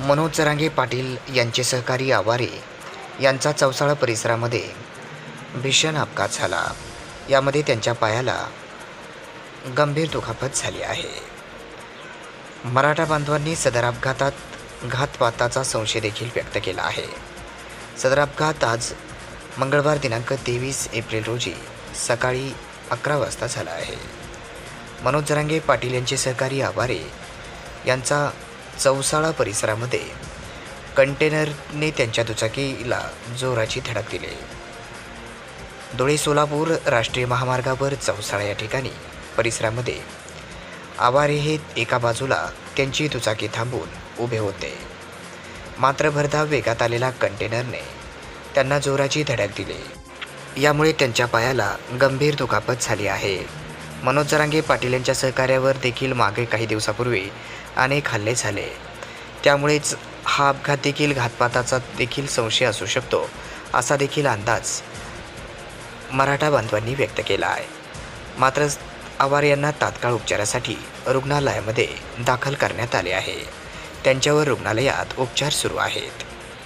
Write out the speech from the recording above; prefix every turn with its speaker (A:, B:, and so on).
A: मनोज जरांगे पाटील यांचे सहकारी आवारे यांचा चौसाळा परिसरामध्ये भीषण अपघात झाला. यामध्ये त्यांच्या पायाला गंभीर दुखापत झाली आहे. मराठा बांधवांनी सदर अपघातात घातपाताचा संशय देखील व्यक्त केला आहे. सदर अपघात आज मंगळवार दिनांक तेवीस एप्रिल रोजी सकाळी अकरा वाजता झाला आहे. मनोज जरांगे पाटील यांचे सहकारी आवारे यांचा चौसाळा परिसरामध्ये कंटेनरने त्यांच्या दुचाकीला जोराची धडक दिली. धुळे सोलापूर राष्ट्रीय महामार्गावर चौसाळा या ठिकाणी परिसरामध्ये आवारे हे एका बाजूला त्यांची दुचाकी थांबून उभे होते. मात्र भरधाव वेगात आलेला कंटेनरने त्यांना जोराची धडक दिली. यामुळे त्यांच्या पायाला गंभीर दुखापत झाली आहे. मनोज जरांगे पाटील यांच्या सहकार्यावर देखील मागे काही दिवसापूर्वी अनेक हल्ले झाले. त्यामुळेच हा अपघात देखील घातपाताचा देखील संशय असू शकतो असा देखील अंदाज मराठा बांधवांनी व्यक्त केला आहे. मात्र आवार यांना तात्काळ उपचारासाठी रुग्णालयामध्ये दाखल करण्यात आले आहे. त्यांच्यावर रुग्णालयात उपचार सुरू आहेत.